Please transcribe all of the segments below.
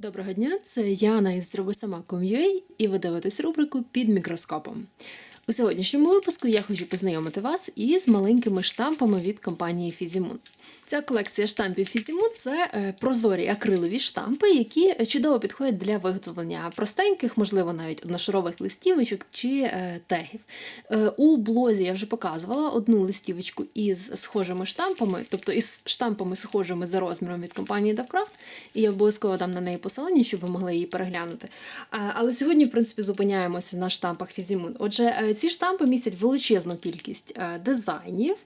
Доброго дня, це Яна із Зроби Зробисама.com.ua і ви дивитесь рубрику під мікроскопом. У сьогоднішньому випуску я хочу познайомити вас із маленькими штампами від компанії Fizimoon. Ця колекція штампів Fizimoon – це е, прозорі акрилові штампи, які чудово підходять для виготовлення простеньких, можливо, навіть одношарових листівочок чи е, тегів. Е, У блозі я вже показувала одну листівочку із схожими штампами, тобто із штампами схожими за розміром від компанії Davcraft, і я обов'язково дам на неї посилання, щоб ви могли її переглянути. Але сьогодні, в принципі, зупиняємося на штампах Fizimoon. Отже, ці штампи містять величезну кількість е, дизайнів.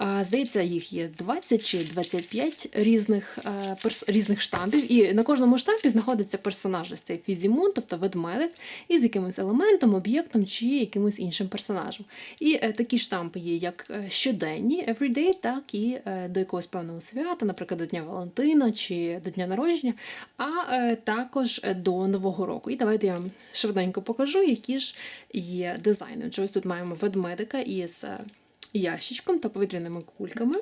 Е, Здається, їх є 20 чи 25 різних, е, різних штампів, і на кожному штампі знаходиться персонаж. Ось цей Фізімун, тобто ведмедик, із якимось елементом, об'єктом чи якимось іншим персонажем. І такі штампи є як щоденні, everyday, так і до якогось певного свята, наприклад, до Дня Валентина чи до Дня народження, а також до Нового року. І давайте я вам швиденько покажу, які ж є дизайни. Отже, ось тут маємо ведмедика із е, ящичком та повітряними кульками.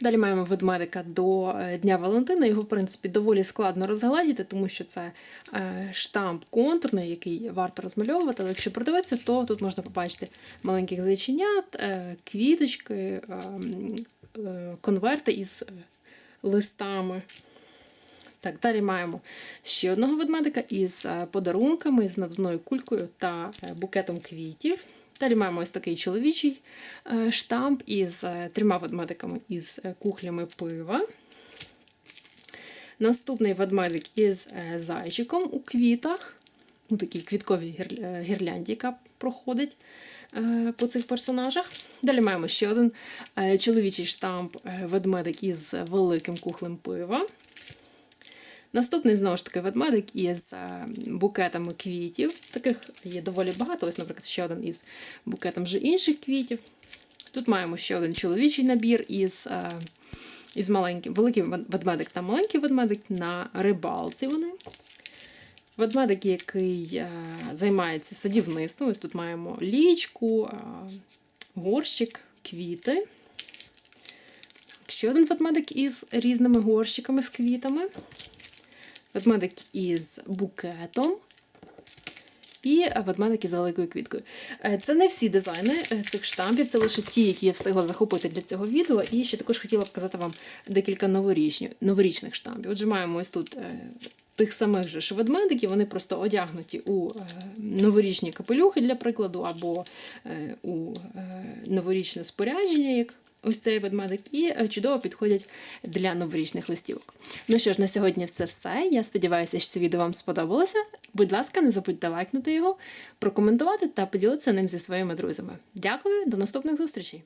Далі маємо ведмедика до е, Дня Валентина. Його, в принципі, доволі складно розгладіти, тому що це е, штамп контурний, який варто розмальовувати. Але якщо придивитися, то тут можна побачити маленьких зайченят, квіточки, е, е, конверти із листами. Так, далі маємо ще одного ведмедика із е, подарунками, з надувною кулькою та е, букетом квітів. Далі маємо ось такий чоловічий е, штамп із трьома ведмедиками із кухлями пива. Наступний ведмедик із зайчиком у квітах, у такій квітковій гірлянді, яка проходить по цих персонажах. Далі маємо ще один чоловічий штамп ведмедик із великим кухлем пива. Наступний знову ж таки ведмедик із е, букетами квітів. Таких є доволі багато. Ось, наприклад, ще один із букетом вже інших квітів. Тут маємо ще один чоловічий набір із, е, із маленьким, великий ведмедик та маленький ведмедик на рибалці вони. Ведмедик, який е, займається садівництвом. Ось тут маємо лічку, горщик, квіти. Ще один ведмедик із різними горщиками з квітами ведмедик із букетом. І ведмедик із великою квіткою. Е, Це не всі дизайни е, цих штампів, це лише ті, які я встигла захопити для цього відео. І ще також хотіла показати вам декілька новорічних штампів. Отже, маємо ось тут е, тих самих же ведмедиків, вони просто одягнуті у новорічні капелюхи, для прикладу, або у новорічне спорядження, як ось цей ведмедик, і е, чудово підходять для новорічних листівок. Ну що ж, на сьогодні це все. Я сподіваюся, що це відео вам сподобалося. Будь ласка, не забудьте лайкнути його, прокоментувати та поділитися ним зі своїми друзями. Дякую, до наступних зустрічей!